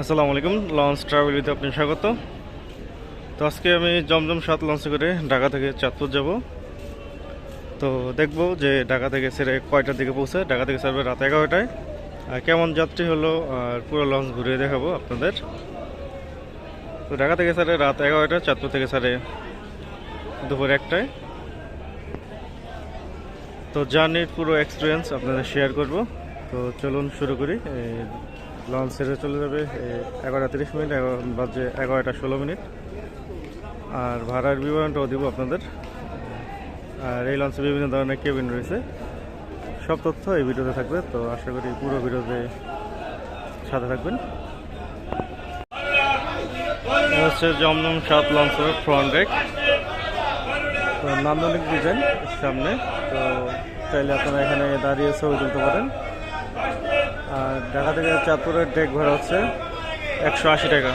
আসসালামু আলাইকুম লঞ্চ ট্রাভেলিতে আপনি স্বাগত। তো আজকে আমি জমজম সাত লঞ্চে করে ঢাকা থেকে চাঁদপুর যাব। তো দেখব যে ঢাকা থেকে ছেড়ে কয়টার দিকে পৌঁছে, ঢাকা থেকে ছাড়বে রাত এগারোটায়। আর কেমন যাত্রী হলো আর পুরো লঞ্চ ঘুরিয়ে দেখাবো আপনাদের। তো ঢাকা থেকে ছাড়ে রাত এগারোটায় চাঁদপুর থেকে ছাড়ে দুপুর একটায়। তো জার্নির পুরো এক্সপিরিয়েন্স আপনাদের শেয়ার করব। তো চলুন শুরু করি লঞ্চ ছেড়ে চলে যাবে এগারোটা তিরিশ মিনিট বাজে এগারোটা ষোলো মিনিট। আর ভাড়ার বিবরণটাও দিব আপনাদের। আর এই লঞ্চে বিভিন্ন ধরনের কেবিন রয়েছে। সব তথ্য এই ভিডিওতে থাকবে, তো আশা করি পুরো ভিডিওতে সাথে থাকবেন। হচ্ছে জমজম সাত লঞ্চের ফ্রন্ট ডেক তো নান্দনিক ডিজাইন সামনে, তো চাইলে আপনারা এখানে দাঁড়িয়ে ছবি তুলতে পারেন। আর ঢাকা থেকে চাঁদপুরের ডেক ভাড়া হচ্ছে একশো আশি টাকা।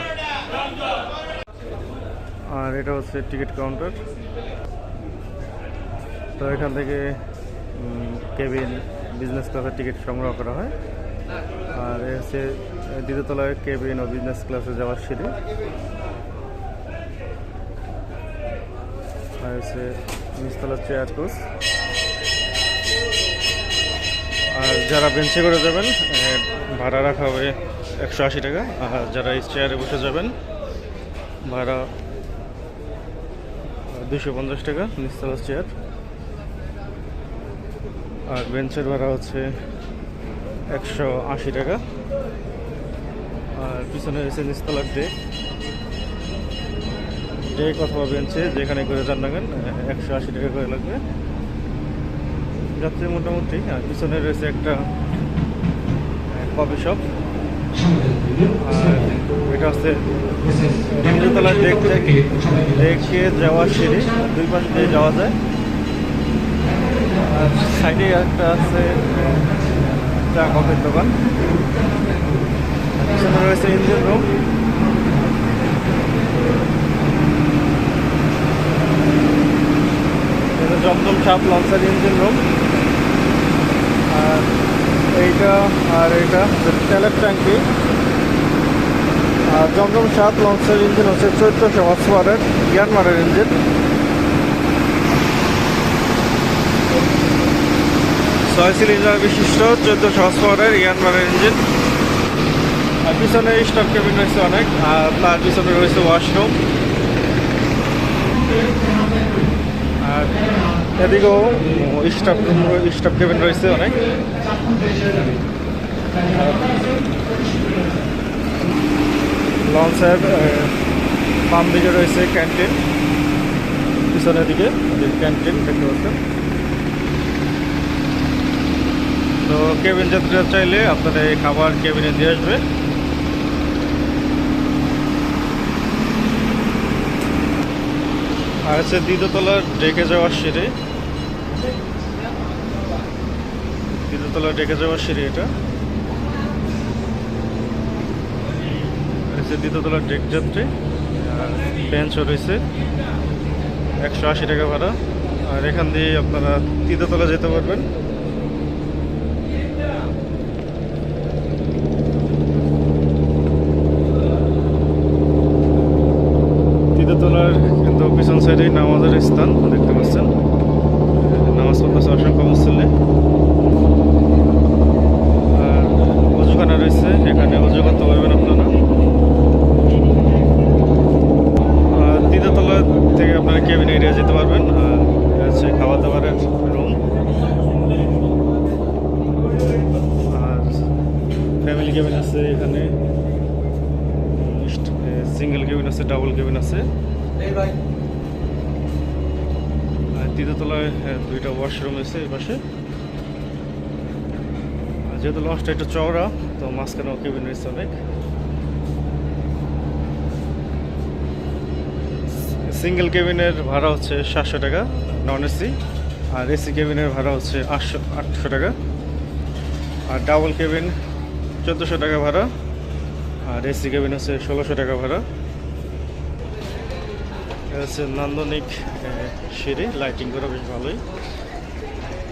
আর এটা হচ্ছে টিকিট কাউন্টার। তো এখান থেকে কেবিন বিজনেস ক্লাসের টিকিট সংগ্রহ করা হয়। আর এ হচ্ছে, দ্বিতীয়তলায় কেবিন ও বিজনেস ক্লাসে যাওয়ার সিঁড়ি। আর হচ্ছে নিচতলার চেয়ার কোচ আর যারা বেঞ্চে করে যাবেন ভাড়া রাখা হবে একশো আশি টাকা। আর যারা এই চেয়ারে বসে যাবেন, ভাড়া দুশো পঞ্চাশ টাকা নিচতলার চেয়ার আর বেঞ্চের ভাড়া হচ্ছে একশো আশি টাকা। আর পিছনে রয়েছে নিচতলার ডেক ডেক অথবা বেঞ্চে যেখানে করে যান না কেন একশো আশি টাকা করে লাগবে। যাত্রী মোটামুটি, আর পিছনে রয়েছে একটা কফি শপ আর এটা হচ্ছে তিনতলা ডেক থেকে ডেকে যাওয়ার সিঁড়ি, দুই পাশ দিয়ে যাওয়া যায়। আর সাইডে একটা আছে, চা কফির দোকান। পিছনে রয়েছে ইঞ্জিন রুম এটা জমজম সাপ লঞ্চের ইঞ্জিন রুম আর এইটা আর এইটা তেলের ট্যাঙ্কি। আর জমজম সাত লঞ্চের ইঞ্জিন হচ্ছে চৈত্রশো হর্স পাওয়ারের ইয়ানমারের ইঞ্জিন। ছয় সিলিন্ডার বিশিষ্ট চোদ্দশো হর্স পাওয়ারের ইয়ানমারের ইঞ্জিন। আর পিছনে স্টপ কেবিন রয়েছে অনেক, আর তার পিছনে রয়েছে ওয়াশরুম। আর এদিকেও স্টাফ স্টাফ কেবিন রয়েছে অনেক। লঞ্চের বাম দিকে রয়েছে ক্যান্টিন, পিছনের দিকে ক্যান্টিন দেখতে পাচ্ছেন। তো কেবিন যাত্রীরা চাইলে আপনারা এই খাবার কেবিনে দিয়ে আসবে। আর হচ্ছে দ্বিতীয়তলার ডেকে যাওয়ার সিঁড়ি। দ্বিতীয়তলা ডেকে যাওয়ার সিঁড়ি এটা। হচ্ছে দ্বিতীয়তলার ডেক যাত্রী, আর বেঞ্চও রয়েছে। একশো আশি টাকা ভাড়া। আর এখান দিয়ে আপনারা তৃতীয়তলা যেতে পারবেন তৃতীয়তলার কিন্তু পিছন সাইডে নামাজের স্থান দেখতে পাচ্ছেন নামাজ পড়তেছে অসংখ্য মুসল্লি আর অজুখানা রয়েছে এখানে অজু করতে পারবেন আপনারা আর তৃতীয়তলা থেকে আপনারা কেবিন এরিয়া যেতে পারবেন আর এটা হচ্ছে খাবার দাবারের রুম আর ফ্যামিলি কেবিন আছে এখানে। সিঙ্গেল কেবিন আছে ডাবল কেবিন আছে। আর তৃতীয়তলায় হ্যাঁ, দুইটা ওয়াশরুম আছে এই পাশে। যেহেতু লঞ্চটা একটু চওড়া তো মাঝখানেও কেবিন রয়েছে অনেক। সিঙ্গেল কেবিনের ভাড়া হচ্ছে সাতশো টাকা নন এসি আর এসি কেবিনের ভাড়া হচ্ছে আটশো আটশো টাকা। আর ডাবল কেবিন চোদ্দোশো টাকা ভাড়া, আর এসি কেবিন হচ্ছে ষোলোশো টাকা ভাড়া। হচ্ছে নান্দনিক সিঁড়ি লাইটিং করা বেশ ভালোই।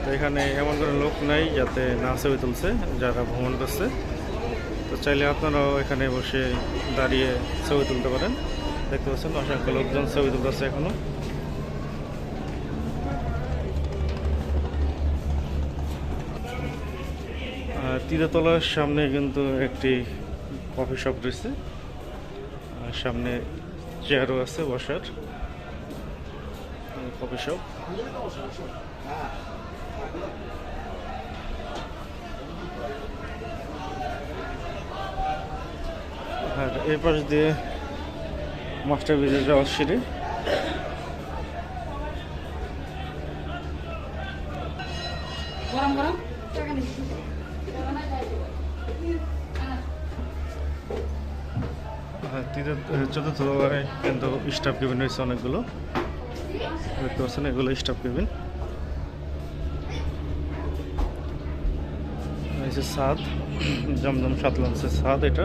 তো এখানে এমন কোনো লোক নাই যাতে না ছবি তুলছে, যারা ভ্রমণ করছে। তো চাইলে আপনারাও এখানে বসে দাঁড়িয়ে ছবি তুলতে পারেন। দেখতে পাচ্ছেন, অসংখ্য লোকজন ছবি তুলতেছে এখনও। তীরতলার সামনে কিন্তু একটি কফি শপ রয়েছে। সামনে চেয়ারও আছে বসার। কফি শপ আর এই পাশ দিয়ে মাস্টার ব্রিজে যাওয়ার সিঁড়ি। তীরে চতুর্থ তলায় কিন্তু স্টাফ কেবিন রয়েছে অনেকগুলো। দেখতে পাচ্ছেন, এগুলো স্টাফ কেবিন যে সাদ, জমজম সাত লঞ্চের সাদ এটা।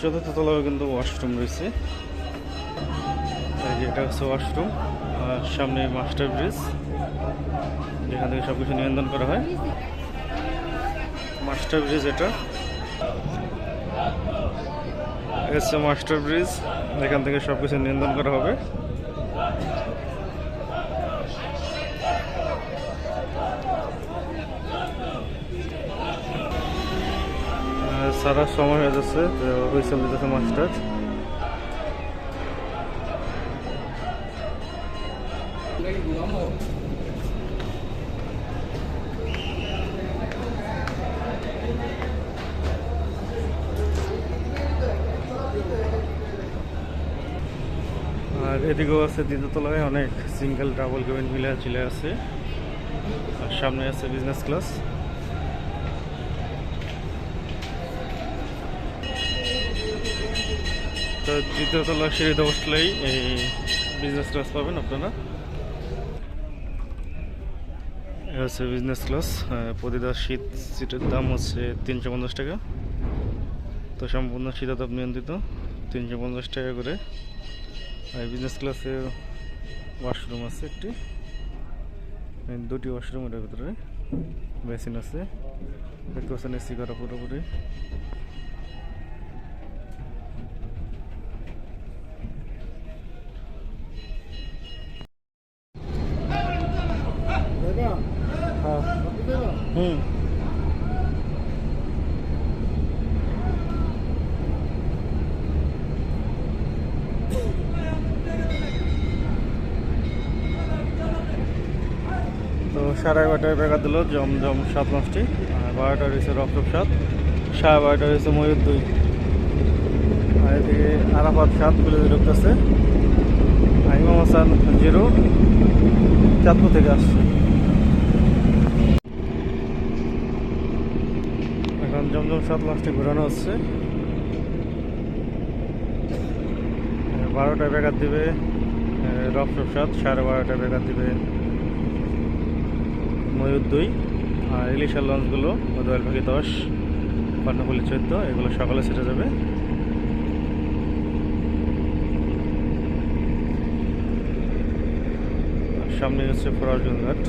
চতুর্থ তলায় কিন্তু ওয়াশরুম রয়েছে। এটা হচ্ছে ওয়াশরুম আর সামনে মাস্টার ব্রিজ যেখান থেকে সব কিছু নিয়ন্ত্রণ করা হয়। মাস্টার ব্রিজ এটা। এসছে মাস্টার ব্রিজ এখান থেকে সব কিছু নিয়ন্ত্রণ করা হবে। সারা সময় হয়ে যাচ্ছে হুইসেল দিতেছে মাস্টার আর এদিকেও আছে দ্বিতীয়তলায় অনেক সিঙ্গেল ডাবল কেবিন মিলে চিলে আছে। আর সামনে আছে বিজনেস ক্লাস তো দ্বিতীয় তলা সিঁড়িতে বসলেই এই বিজনেস ক্লাস পাবেন আপনারা। হচ্ছে বিজনেস ক্লাস প্রতিটা শীত, সিটের দাম হচ্ছে তিনশো পঞ্চাশ টাকা। তো সম্পূর্ণ শীতাতাপ নিয়ন্ত্রিত, তিনশো পঞ্চাশ টাকা করে। বিজনেস ক্লাসে ওয়াশরুম আছে একটি। দুটি ওয়াশরুম এটার ভিতরে বেসিন আছে। দেখতে পাচ্ছেন এসি করা পুরোপুরি হ্যাঁ হুম তো সাড়ে এগারোটায় বেগা দিল জমজম সাত মাসটি বারোটা রয়েছে রক্তপ সাত সাড়ে বারোটা রয়েছে ময়ূর দুই। আর এদিকে আরাফাত সাত বলে ঢুকতেছে আর ইমাম হাসান জিরো, চাঁদপুর থেকে আসছে। এখন জমজম সাত মাসটি ঘোরানো হচ্ছে। বারোটায় বেগার দিবে রক্তপ সাত সাড়ে বারোটায় বেগার দিবে। ময়ূর দুই আর ইলিশার লঞ্চগুলো মধুয়াল ভাগে দশ, কর্ণফুলি চোদ্দ, এগুলো সকালে ছেড়ে যাবে। সামনে হচ্ছে ফরাজুন ঘাট।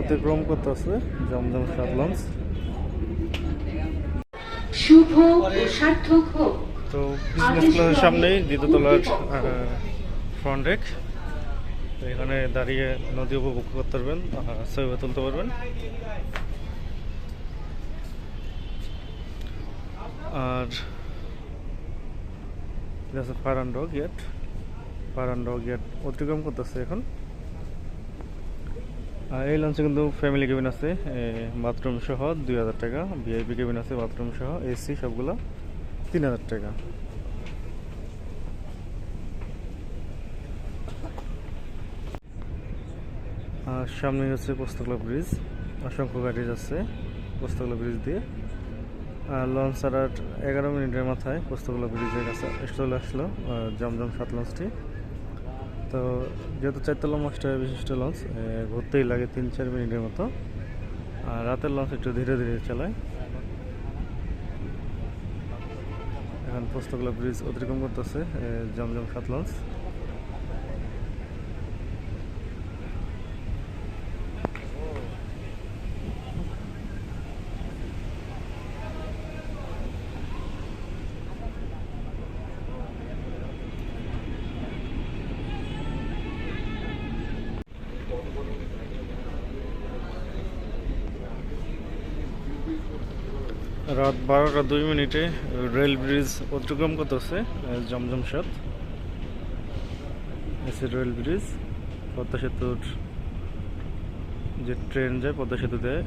অতিক্রম করতেছে জমজম সাত লঞ্চ। শুভ ও সার্থক হোক। তো বিজনেস ক্লাসের সামনেই দ্বিতীয়তলার ফ্রন্ট ডেক এখানে দাঁড়িয়ে নদী উপভোগ করতে পারবেন ছবি তুলতে পারবেন। আর হচ্ছে ফারান্ড গেট ফারান্ড গেট অতিক্রম করতেছে এখন। এই লঞ্চে কিন্তু ফ্যামিলি কেবিন আছে বাথরুম সহ দুই হাজার টাকা ভিআইপি কেবিন আছে বাথরুম সহ এসি সবগুলো তিন হাজার টাকা। আর সামনে হচ্ছে পোস্তকলা ব্রিজ অসংখ্য গাড়ি যাচ্ছে পোস্তকলা ব্রিজ দিয়ে। আর লঞ্চ ছাড়ার এগারো মিনিটের মাথায় পোস্তগোলা ব্রিজের কাছে চলে আসলো জমজম সাত লঞ্চটি। তো যেহেতু চারতলা মাস্টার বিশিষ্ট লঞ্চ ঘুরতেই লাগে তিন, চার মিনিটের মতো। আর রাতের লঞ্চ একটু ধীরে ধীরে চালায়। এখন পোস্তকলা ব্রিজ অতিক্রম করতেছে জমজম সাত লঞ্চ। রাত বারোটা দুই মিনিটে রেল ব্রিজ অতিক্রম করতেছে জমজম সাত। এসে রেল ব্রিজ, পদ্মা সেতুর যে ট্রেন যায়, পদ্মা সেতু দেয়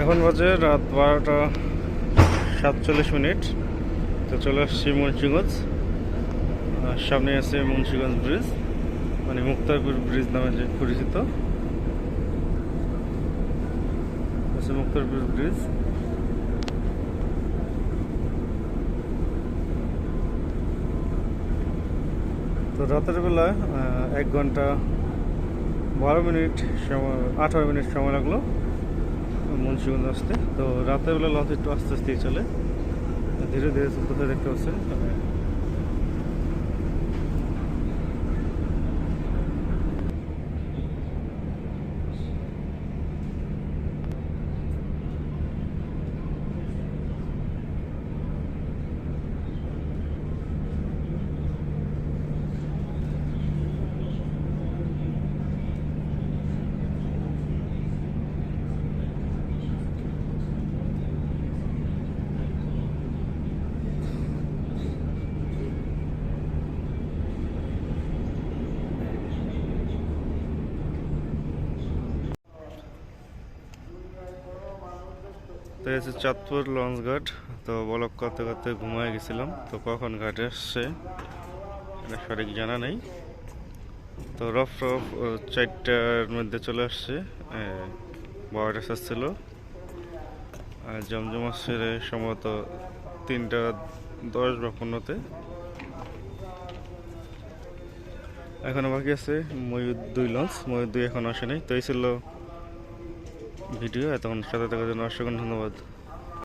এখন বাজে রাত বারোটা সাতচল্লিশ মিনিট। তো চলে আসছি মুন্সিগঞ্জ। সামনে আছে মুন্সিগঞ্জ ব্রিজ মানে মুক্তারপুর ব্রিজ নামে যে পরিচিত। মুক্তারপুর ব্রিজ। তো রাতের বেলা এক ঘণ্টা বারো মিনিট সময়, আঠারো মিনিট সময় লাগল। মুন্সিগঞ্জ আসতে। তো রাতের বেলা লঞ্চ একটু আস্তে আস্তেই চলে। ধীরে ধীরে চলতে দেখতে পাচ্ছেন। তো হচ্ছে চাঁদপুর লঞ্চ ঘাট, তো বলক করতে করতে ঘুমায় গেছিলাম। তো কখন ঘাটে আসছে, এটা সঠিক জানা নেই। তো রফ রফ চারটার মধ্যে চলে আসছে বারোটা শেষ আর জমজম আসছে সম্ভবত তিনটা, দশ বা পনেরোতে। এখনও বাকি আছে, ময়ূর দুই লঞ্চ, ময়ূর দুই এখন আসে নাই তো এই ছিল ভিডিও এতক্ষণ সাথে থাকার জন্য অসংখ্য ধন্যবাদ।